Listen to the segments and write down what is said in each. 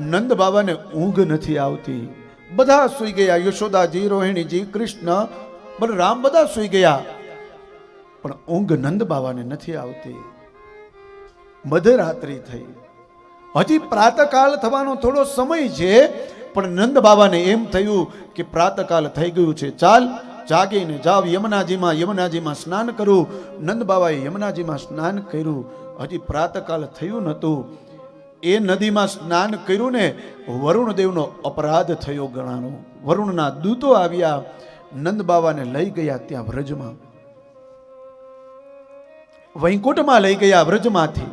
નંદ બાબાને ઊંઘ નથી આવતી. બધા સૂઈ ગયા. યશોદાજી, રોહિણીજી, કૃષ્ણ બલરામ બધા સૂઈ ગયા. પણ ઊંઘ નંદ બાબાને નથી આવતી. મધરાત્રિ થઈ. હજી પ્રાતકાલ થવાનો થોડો સમય છે, પણ નંદ બાબાને એમ થયું કે પ્રાતકાલ થઈ ગયું છે. ચાલ, જાગીને જાવ. યમુનાજીમાં યમુનાજીમાં સ્નાન કરું. નંદ બાબાએ યમુનાજીમાં સ્નાન કર્યું. હજી પ્રાતકાલ થયું નહોતું. એ નદીમાં સ્નાન કર્યું ને વરુણ દેવનો અપરાધ થયો ગણાનો. વરુણના દૂતો આવ્યા, નંદ બાબાને લઈ ગયા ત્યાં વ્રજમાં. વૈકુંઠમાં લઈ ગયા વ્રજમાંથી.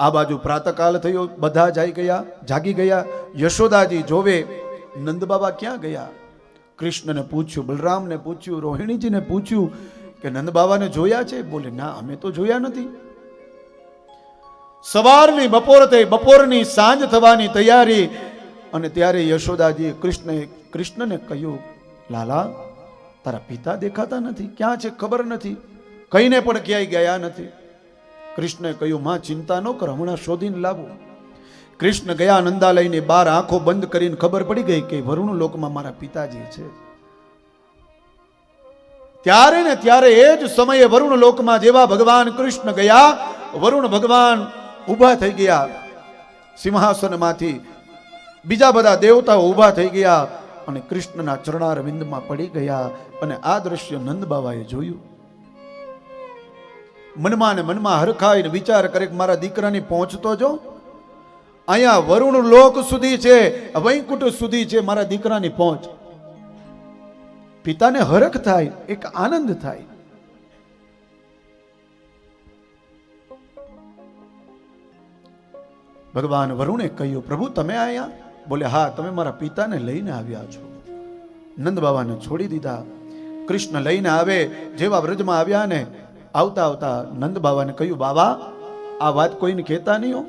આ બાજુ પ્રાતકાલ થયો, બધા જાઈ ગયા, જાગી ગયા. યશોદાજી જોવે, નંદ બાબા ક્યાં ગયા? કૃષ્ણને પૂછ્યું, બલરામને પૂછ્યું, રોહિણીજીને પૂછ્યું કે નંદ બાબાને જોયા છે? બોલે, ના, અમે તો જોયા નથી. સવારની બપોર થઈ બપોરની સાંજ થવાની તૈયારી અને ત્યારે યશોદાજી કૃષ્ણ કૃષ્ણને કહ્યું, લાલા, તારા પિતા દેખાતા નથી. ક્યાં છે ખબર નથી. કહીને પણ ક્યાંય ગયા નથી. કૃષ્ણે કહ્યું, માં, ચિંતા ન કર, હમણાં શોધીને લાવું. કૃષ્ણ ગયા નંદાલયની બાર આંખો બંધ કરીને ખબર પડી ગઈ કે વરુણ લોકમાં મારા પિતાજી છે. ત્યારે ને ત્યારે એ જ સમયે વરુણ લોકમાં જેવા ભગવાન કૃષ્ણ ગયા. વરુણ ભગવાન ઊભા થઈ ગયા. સિંહાસનમાંથી બીજા બધા દેવતાઓ ઊભા થઈ ગયા અને કૃષ્ણના ચરણાર વિંદમાં પડી ગયા અને આ દ્રશ્ય નંદ બાબાએ જોયું. મનમાં ને મનમાં હરખાઈને વિચાર કરે કે મારા દીકરાની પહોંચતો જો. અહીંયા વરુણ લોક સુધી છે, વૈકુંઠ સુધી છે મારા દીકરાની પહોંચ. પિતાને હરખ થાય, એક આનંદ થાય. ભગવાન વરુણે કહ્યું, પ્રભુ, તમે આવ્યા બોલે હા, તમે મારા પિતાને લઈને આવ્યા છો. નંદ બાબાને છોડી દીધા. કૃષ્ણ લઈને આવે, જેવા વ્રજમાં આવ્યા ને આવતા આવતા નંદ બાબાને કહ્યું, બાબા, આ વાત કોઈને કહેતા નહીં હો?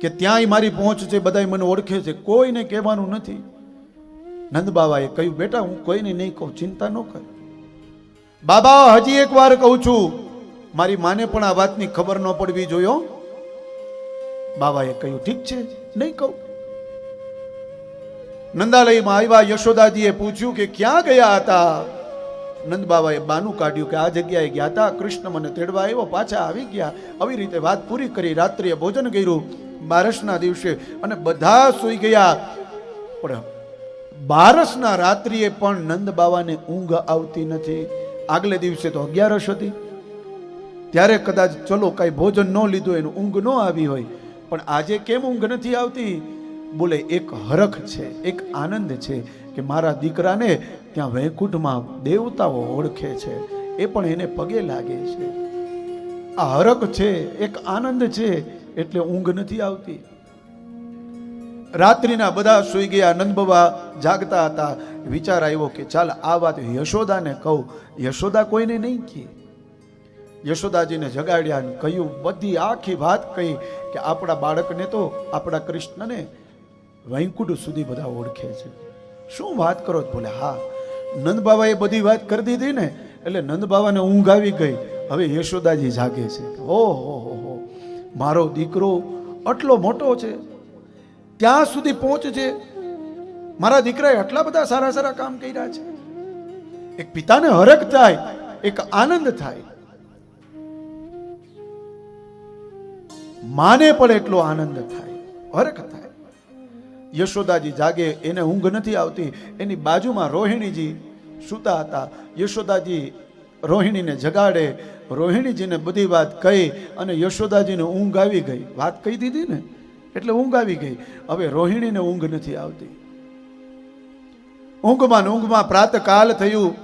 કે ત્યાંય મારી પહોંચ છે, બધાય મને ઓળખે છે, કોઈને કહેવાનું નથી. નંદ બાબાએ કહ્યું, બેટા, હું કોઈને નહીં કહું, ચિંતા ન કર. બાબા, હજી એક વાર કહું છું, મારી માને પણ આ વાતની ખબર ન પડવી જોયો બાબાએ કહ્યું, ઠીક છે, નહીં કહું. નંદાલયમાં આવ્યા યશોદાજીએ પૂછ્યું કે ક્યાં ગયા હતા? નંદ બાબાએ બાનું કાઢ્યું કે આ જગ્યાએ ગયા હતા, કૃષ્ણ મને તેડવા આવ્યો, પાછા આવી ગયા. આવી રીતે વાત પૂરી કરી, રાત્રિએ ભોજન કર્યું, બારસના દિવસે અને બધા સૂઈ ગયા. પણ બારસના રાત્રિએ પણ નંદ બાબાને ઊંઘ આવતી નથી. આગલે દિવસે તો અગિયારસ હતી. ત્યારે કદાચ ચલો કાંઈ ભોજન ન લીધું, એનું ઊંઘ ન આવી હોય. પણ આજે કેમ ઊંઘ નથી આવતી? બોલે, એક હરખ છે, એક આનંદ છે કે મારા દીકરાને ત્યાં વૈકુંઠમાં દેવતાઓ ઓળખે છે. એ પણ એને પગે લાગે છે. આ હરખ છે, એક આનંદ છે, એટલે ઊંઘ નથી આવતી. રાત્રિના બધા સૂઈ ગયા, નંદબવા જાગતા હતા. વિચાર આવ્યો કે ચાલ આ વાત યશોદાને કહું. યશોદા કોઈને નહીં કહે. યશોદાજીને જગાડ્યા કહ્યું, બધી આખી વાત કહી કે આપણા બાળકને તો આપણા કૃષ્ણને વૈકુંઠ સુધી બધા ઓળખે છે. શું વાત કરો? બોલે, હા, નંદ બાબાએ બધી વાત કરી દીધી ને, એટલે નંદ બાબાને ઊંઘ આવી ગઈ. હવે યશોદાજી જાગે છે. ઓ હો હો હો, મારો દીકરો આટલો મોટો છે ત્યાં સુધી પહોંચજે? મારા દીકરાએ આટલા બધા સારા સારા કામ કર્યા છે. એક પિતાને હરખ થાય, એક આનંદ થાય. માને પણ એટલો આનંદ થાય, હરખ થાય. યશોદાજી જાગે, એને ઊંઘ નથી આવતી. એની બાજુમાં રોહિણીજી સૂતા હતા. યશોદાજી રોહિણીને જગાડે, રોહિણીજીને બધી વાત કહી અને યશોદાજીને ઊંઘ આવી ગઈ. વાત કહી દીધી ને? એટલે ઊંઘ આવી ગઈ. હવે રોહિણીને ઊંઘ નથી આવતી. ઊંઘમાં ઊંઘમાં પ્રાતકાલ થયું.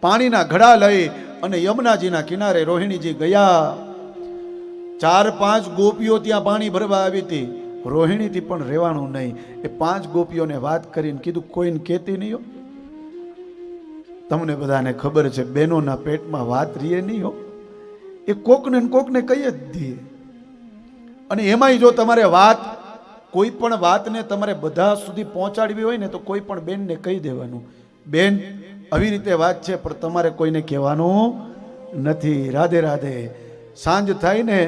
પાણીના ઘડા લઈ અને યમુનાજીના કિનારે રોહિણીજી ગયા. ચાર પાંચ ગોપીઓ ત્યાં પાણી ભરવા આવી હતી. રોહિણીથી પણ રહેવાનું નહીં. એ પાંચ ગોપીઓને વાત કરીને કીધું, કોઈને કહેતી નહીં હો. તમને બધાને ખબર છે, બહેનોના પેટમાં વાત રીએ નહીં હો. એ કોકને કોકને કહી જ દઈએ. અને એમાંય જો તમારે વાત, કોઈ પણ વાતને તમારે બધા સુધી પહોંચાડવી હોય ને તો કોઈ પણ બેનને કહી દેવાનું. બેન, આવી રીતે વાત છે, પણ તમારે કોઈને કહેવાનું નથી. રાધે રાધે. સાંજ થઈને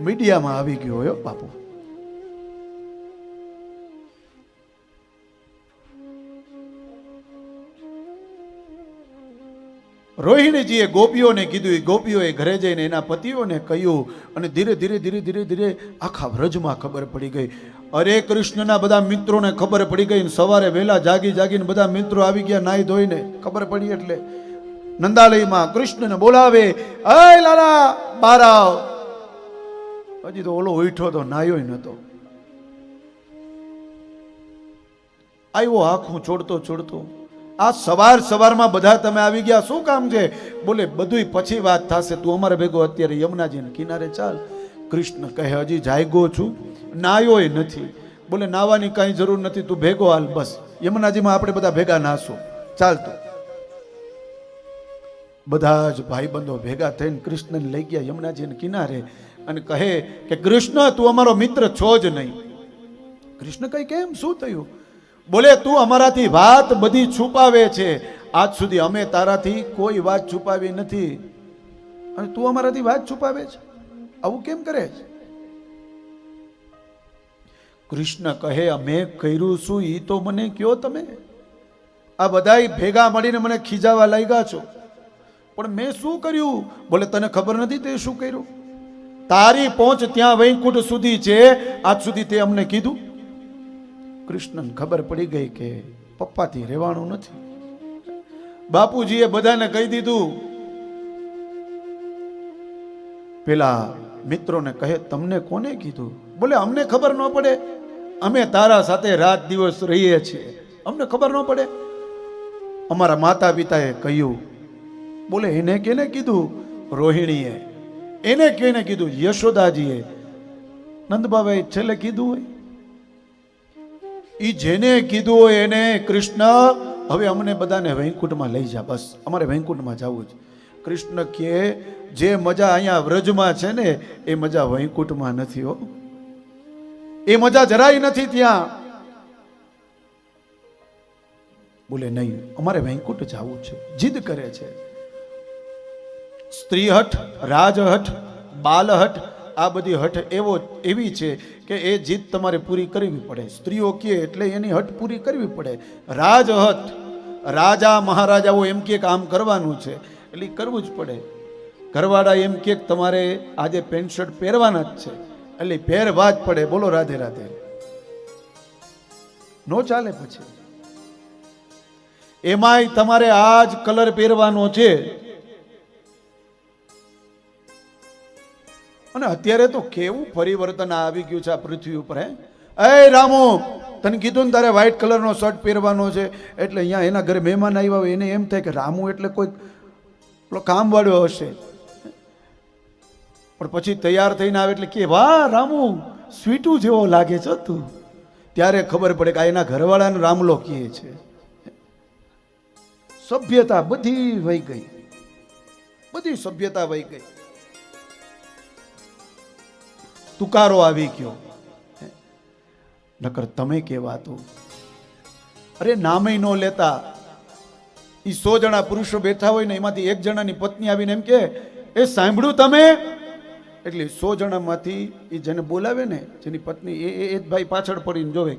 મીડિયામાં આવી ગયો હોય બાપુ. રોહિણીજીએ ગોપીઓને કીધું એ ગોપીઓએ ઘરે જઈને એના પતિઓને કહ્યું અને ધીરે ધીરે ધીરે ધીરે ધીરે આખા વ્રજમાં ખબર પડી ગઈ. અરે કૃષ્ણના બધા મિત્રોને ખબર પડી ગઈ સવારે વહેલા જાગી જાગીને બધા મિત્રો આવી ગયા નાહી ધોઈને. ખબર પડી એટલે નંદાલયમાં કૃષ્ણને બોલાવે, અય લાલા બાર આવ. હજી તો ઓલો ઉઠ્યો તો, નાયો નતો. આવ્યો આખું છોડતો છોડતો. આ સવાર સવારમાં બધા તમે આવી ગયા, શું કામ છે? બોલે, બધુંય પછી વાત થશે. તું અમારે ભેગો અત્યારે યમુનાજીને કિનારે ચાલ. કૃષ્ણ કહે, હજી જાયગો છું. નાયોય નથી. બોલે, નાવાની કાંઈ જરૂર નથી. તું ભેગો હાલ, બસ. યમુનાજીમાં આપણે બધા ભેગા નાશું ચાલ તું. બધા જ ભાઈબંધો ભેગા થઈને કૃષ્ણને લઈ ગયા યમુનાજીને કિનારે અને કહે કે, કૃષ્ણ, તું અમારો મિત્ર છો જ નહીં. કૃષ્ણ કઈ કેમ? શું થયું? બોલે, તું અમારાથી વાત બધી છુપાવે છે. આજ સુધી અમે તારાથી કોઈ વાત છુપાવી નથી. અને તું અમારાથી વાત છુપાવે છે? આવું કેમ કરે છે? કૃષ્ણ કહે, અમે કર્યું શું? એ તો મને કયો તમે? આ બધાય ભેગા મળીને મને ખીજાવા લાગ્યા છો. પણ મેં શું કર્યું? બોલે, તને ખબર નથી તે શું કર્યું? તારી પહોંચ ત્યાં વૈકુંઠ સુધી છે. આજ સુધી તે અમને કીધું. કૃષ્ણને ખબર પડી ગઈ કે પપ્પાથી રહેવાનું નથી. બાપુજીએ બધાને કહી દીધું, પેલા મિત્રોને કહે, તમને કોને કીધું? બોલે, અમને ખબર ન પડે. અમે તારા સાથે રાત દિવસ રહીએ છીએ. અમને ખબર ન પડે. અમારા માતા પિતાએ કહ્યું બોલે, એને કેને કીધું રોહિણીએ? એને કેને કીધું યશોદાજીએ? નંદબાબાએ છેલ્લે કીધું હોય. એ જેને કીધું હોય એને કૃષ્ણ, હવે અમને બધાને વૈકુંઠમાં લઈ જા, બસ. અમારે વૈકુંઠમાં જવું છે. કૃષ્ણ કે, જે મજા અહીંયા વ્રજમાં છે ને, એ મજા વૈકુંઠમાં નથી, હો. એ મજા જરાય નથી ત્યાં. બોલે, નહીં, અમારે વૈકુંઠ જવું છે. જીદ કરે છે. સ્ત્રીહઠ, રાજહઠ, બાલહઠ, આ બધી હઠ એવો એવી છે કે એ જીત તમારે પૂરી કરવી પડે. સ્ત્રીઓ કહે એટલે એની હઠ પૂરી કરવી પડે. રાજહઠ, રાજા મહારાજાઓ એમ કે કામ કરવાનું છે. એટલે કરવું જ પડે. ઘરવાળા એમ કે તમારે આજે પેન્ટ શર્ટ પહેરવાના જ છે. એટલે પહેરવા જ પડે. બોલો રાધે રાધે. નો ચાલે પછી. એમાંય તમારે આ જ કલર પહેરવાનો છે. અને અત્યારે તો કેવું પરિવર્તન આવી ગયું છે આ પૃથ્વી ઉપર, હે? એ રામો, તને કીધું ને તારે વ્હાઈટ કલરનો શર્ટ પહેરવાનો છે, એટલે અહીંયા એના ઘરે મહેમાન આવ્યા હોય, એને એમ થાય કે રામુ એટલે કોઈ કામવાળો હશે. પણ પછી તૈયાર થઈને આવે એટલે કે, વાહ, રામુ, સ્વીટું જેવો લાગે છે તું. ત્યારે ખબર પડે કે આ એના ઘરવાળાને રામલો કહે છે. સભ્યતા બધી વહી ગઈ. બધી સભ્યતા વહી ગઈ. તુકારો આવી ગયો. નકર તમે કહેવાતું અરે નામે ન લેતા. એ સો જણા પુરુષો બેઠા હોય ને એમાંથી એક જણાની પત્ની આવીને એમ કે, એ સાંભળ્યું તમે? એટલે સો જણામાંથી એ જેને બોલાવે ને, જેની પત્ની એ એ- જ ભાઈ પાછળ પડીને જોવે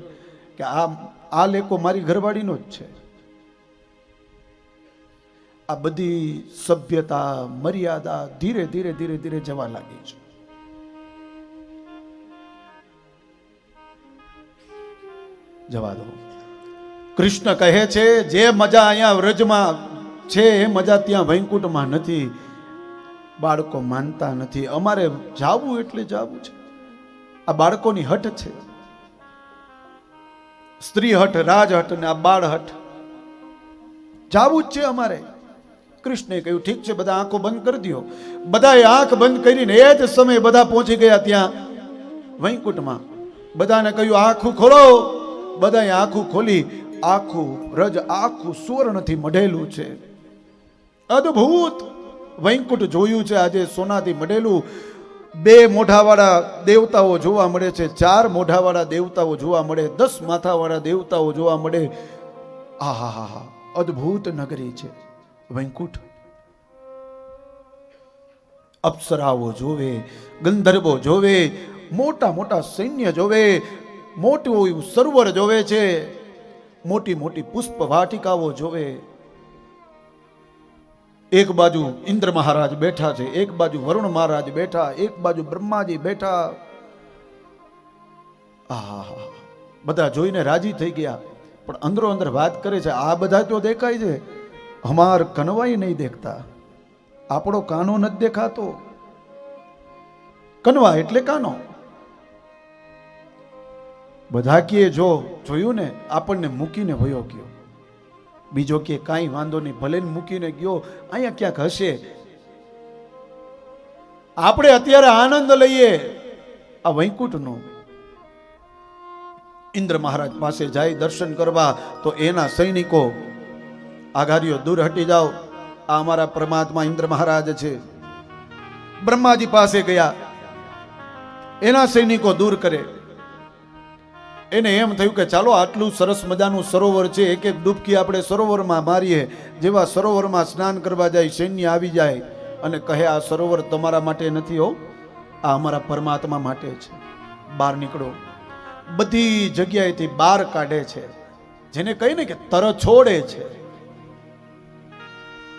કે આ આ લેકો મારી ઘરવાળીનો જ છે. આ બધી સભ્યતા, મર્યાદા ધીરે ધીરે ધીરે ધીરે જવા લાગી છે. જવા દો. કૃષ્ણ કહે છે, જે મજા અહીંયા વ્રજમાં છે, એ મજા ત્યાં વૈકુંઠમાં નથી. બાળકો માનતા નથી. અમારે જાવું એટલે જાવું છે. આ બાળકોની હઠ છે. સ્ત્રી હઠ, રાજ હઠ ને આ બાળ હઠ. જાવું જ છે અમારે. કૃષ્ણે કહ્યું, ઠીક છે, બધા આંખો બંધ કરી દો બધાએ આંખ બંધ કરીને એ જ સમયે બધા પહોંચી ગયા ત્યાં વૈકુંઠમાં. બધાને કહ્યું, આંખું ખોલો. બધાએ આંખો ખોલી, આખું રજ, આખું સુવર્ણથી મઢેલું છે. અદ્ભુત! વૈકુંઠ જોયું છે આજે સોનાથી મઢેલું. બે મોઢાવાળા દેવતાઓ જોવા મળે છે, ચાર મોઢાવાળા દેવતાઓ જોવા મળે, દસ માથાવાળા દેવતાઓ જોવા મળે. આહા હા હા અદ્ભુત નગરી છે. વૈકુંઠ અપ્સરાઓ જોવે, ગંધર્વો જોવે, મોટા મોટા સૈન્ય જોવે મોટું એવું સરોવર જોવે છે. મોટી મોટી પુષ્પ વાટિકાઓ જોવે. એક બાજુ ઇન્દ્ર મહારાજ બેઠા છે, એક બાજુ વરુણ મહારાજ બેઠા, એક બાજુ બ્રહ્માજી બેઠા. આહા, બધા જોઈને રાજી થઈ ગયા. પણ અંદરો અંદર વાત કરે છે, આ બધા તો દેખાય છે. અમાર કનવાઈ નહીં દેખતા. આપણો કાનો નથી દેખાતો. કનવા એટલે કાનો. બધા કીએ જો જોયું ને, આપણને મૂકીને વયો ગયો. બીજો કે કાંઈ વાંધો નહીં, ભલે મૂકીને ગયો, અહીંયા ક્યાંક હશે? આપણે અત્યારે આનંદ લઈએ. આ વૈકુંઠનો. ઇન્દ્ર મહારાજ પાસે જાય દર્શન કરવા, તો એના સૈનિકો, આઘારીઓ, દૂર હટી જાઓ. આ અમારા પરમાત્મા ઇન્દ્ર મહારાજ છે. બ્રહ્માજી પાસે ગયા. એના સૈનિકો દૂર કરે. એને એમ થયું કે ચાલો આટલું સરસ મજાનું સરોવર છે, એક એક ડૂબકી આપણે સરોવરમાં મારીએ, જેવા સરોવરમાં સ્નાન કરવા જાય, સૈન્ય આવી જાય અને કહે, આ સરોવર તમારા માટે નથી હો, આ અમારા પરમાત્મા માટે છે. બહાર નીકળો. બધી જગ્યાએથી બહાર કાઢે છે, જેને કહીને કે તર છોડે છે.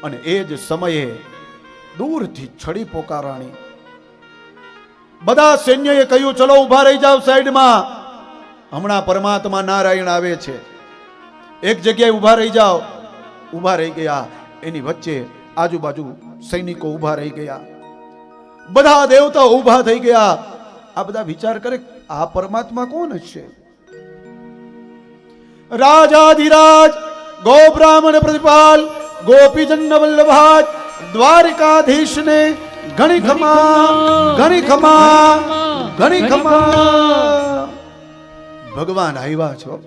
અને એ જ સમયે દૂરથી છડી પોકારાણી. બધા સૈન્યએ કહ્યું, ચલો, ઊભા રહી જાઓ સાઈડમાં. હમણાં પરમાત્મા નારાયણ આવે છે. એક જગ્યાએ ઊભા રહી જાઓ. ઊભા રહી ગયા. એની વચ્ચે આજુબાજુ સૈનિકો ઊભા રહી ગયા. બધા દેવતાઓ ઊભા થઈ ગયા. આ બધા વિચાર કરે, આ પરમાત્મા કોણ છે? રાજાધિરાજ ગો બ્રાહ્મણ પ્રતિપાલ ગોપીજન વલ્લભાજ, દ્વારિકાધીશને ઘણી ખમા ઘણી ખમા ઘણી ખમા. ભગવાન આવ્યા છો.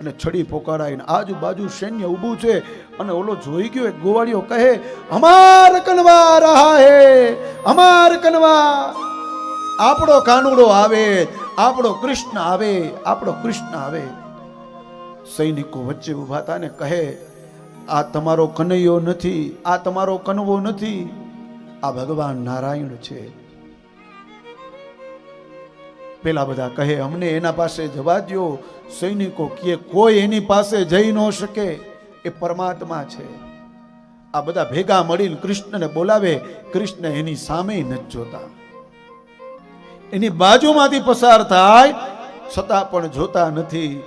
અને છડી પોકારાઈને આજુબાજુ સૈન્ય ઊભું છે. અને ઓલો જોઈ ગયો, એક ગોવાળીઓ કહે, અમાર કનવા રહા હે, અમાર કનવા. આપણો કાનુડો આવે, આપણો કૃષ્ણ આવે, આપણો કૃષ્ણ આવે. સૈનિકો વચ્ચે ઊભા હતા ને કહે, આ તમારો કનૈયો નથી, આ તમારો કનવો નથી. આ ભગવાન નારાયણ છે. પેલા બધા કહે, અમને એના પાસે જવા દો સૈનિકો કે કોઈ એની પાસે જઈ ન શકે. એ પરમાત્મા છે. આ બધા ભેગા મળીને કૃષ્ણને બોલાવે. કૃષ્ણ એની સામે નથી જોતા. એની બાજુમાંથી પસાર થાય, છતાં પણ જોતા નથી.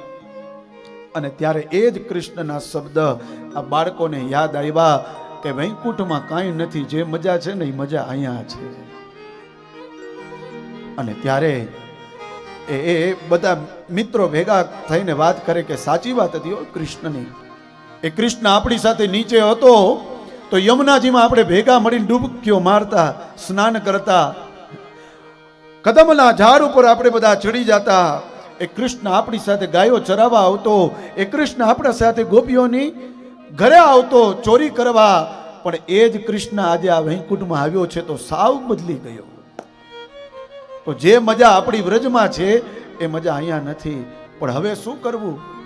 અને ત્યારે એ જ કૃષ્ણના શબ્દ આ બાળકોને યાદ આવ્યા કે વૈકુંઠમાં કાંઈ નથી. જે મજા છે ને એ મજા અહીંયા છે. અને ત્યારે એ બધા મિત્રો ભેગા થઈને વાત કરે કે સાચી વાત હતી હો કૃષ્ણની. એ કૃષ્ણ આપણી સાથે નીચે હતો તો યમુનાજીમાં આપણે ભેગા મળીને ડૂબકીઓ મારતા, સ્નાન કરતા કદમના ઝાડ ઉપર આપણે બધા ચડી જતા. એ કૃષ્ણ આપણી સાથે ગાયો ચરાવવા આવતો, એ કૃષ્ણ આપણા સાથે ગોપીઓની ઘરે આવતો, ચોરી કરવા. પણ એ જ કૃષ્ણ આજે આ વૈકુંઠમાં આવ્યો છે તો સાવ બદલી ગયો. તો જે મજા આપણી વ્રજમાં છે એ મજા અહીંયા નથી. પણ હવે શું કરવું?